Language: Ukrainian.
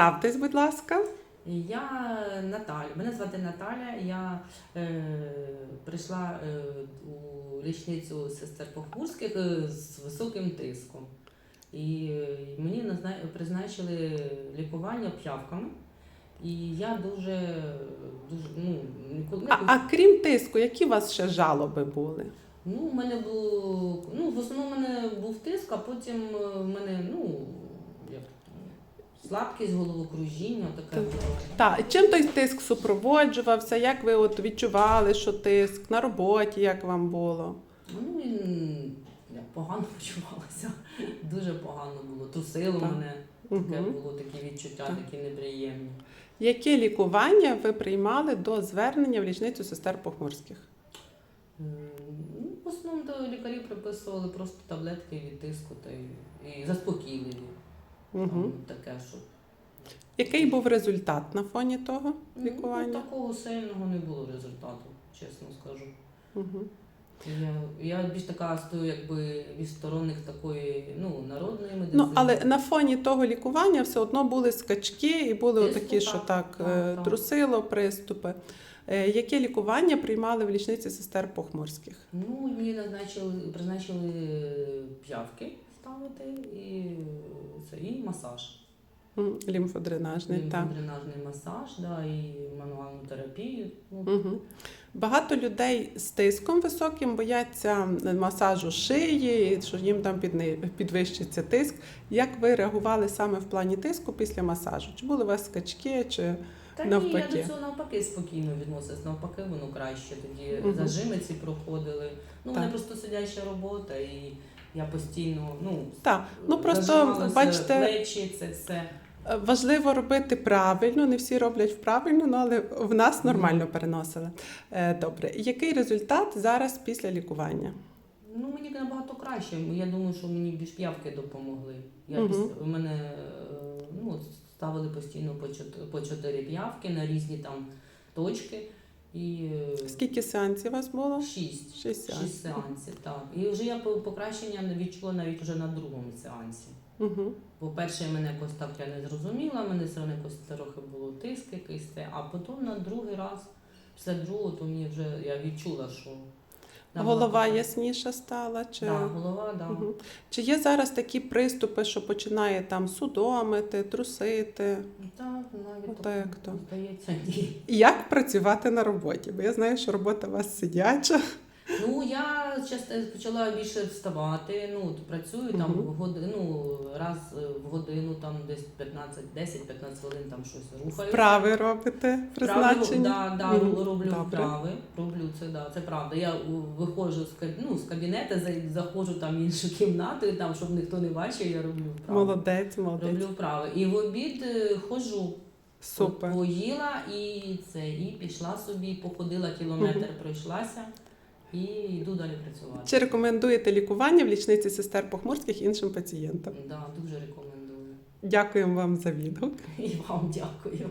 Представтесь, будь ласка. Я Наталя, мене звати Наталя. Я е, прийшла е, у лічницю сестер Похмурських е, з високим тиском. І е, мені назна- призначили лікування п'явками. І я дуже, дуже ну, ніколи А, а крім тиску, які у вас ще жалоби були? Ну, у мене було, ну, в основному в мене був тиск, а потім е, в мене, ну, як, слабкість, головокружіння, таке Так. чим той тиск супроводжувався? Як ви от відчували, що тиск на роботі, як вам було? Ну, я погано почувалася. Дуже погано було. Трусило Так. мене. Таке Угу. було такі відчуття, Так. такі неприємні. Яке лікування ви приймали до звернення в лічницю сестер Похмурських? Ну, в основному лікарі приписували просто таблетки від тиску та і заспокійливі. Угу. Там, таке, що Який був результат на фоні того Ну, лікування? такого сильного не було результату, чесно скажу. Угу. Я, я більш така стою, якби від сторонник такої ну, народної медицини. Ну, але на фоні того лікування все одно були скачки і були Тиску, такі, що так, так, так, е, трусило приступи. Е, Яке лікування приймали в лічниці сестер Похмурських? Ну, мені назначили, призначили п'явки ставити і, це, і масаж. Лімфодренажний, так. Дренажний масаж, да, і мануальну терапію. Угу. Багато людей з тиском високим бояться масажу шиї, що їм там підвищиться тиск. Як ви реагували саме в плані тиску після масажу? Чи були у вас скачки, чи Та ні, я до цього навпаки спокійно відносилась. Навпаки, воно краще. Тоді Мгм. зажими ці проходили. Ну, у мене просто сидяча робота, і я постійно, ну, так? Ну просто бачите, плечі, це все. Е, Важливо робити правильно, не всі роблять правильно, ну, але в нас нормально переносили. Е, Добре, який результат зараз після лікування? Ну, мені набагато краще. Я думаю, що мені більш п'явки допомогли. Я Мгм. піс- у мене е, ну, ставили постійно по чотири п'явки на різні там точки. І е, Скільки сеансів у вас було? шість. Шість сеансів. Шість сеансів, так. І вже я по- покращення не відчула навіть вже на другому сеансі. Угу. Бо перше мене якось так я не зрозуміла, мене все одно якось трохи було тиск якийсь, а потім на другий раз, після другого, то мені вже я відчула, що Голова ясніша стала? Чи... Да, голова, да. Мгм. Чи є зараз такі приступи, що починає там судомити, трусити? Так, навіть Ото як то. здається, ні. Як працювати на роботі? Бо я знаю, що робота у вас сидяча. Ну я часто почала більше вставати. Ну працюю там в годину, раз в годину, там десь 15, 10-15 хвилин там щось рухаю. Вправи робите призначені? Да, да, Мгм. роблю Добре. вправи. Роблю це, да, це правда. Я виходжу з ну, з кабінету, заходжу там в іншу кімнату, і там, щоб ніхто не бачив, я роблю вправи. Молодець, молодець. Роблю вправи. І в обід е, ходжу. Супер. Поїла і це, і пішла собі, походила кілометр, Мгм. пройшлася і йду далі працювати. Чи рекомендуєте лікування в лічниці сестер Похмурських іншим пацієнтам? Да, дуже рекомендую. Дякуємо вам за відгук. І вам дякую.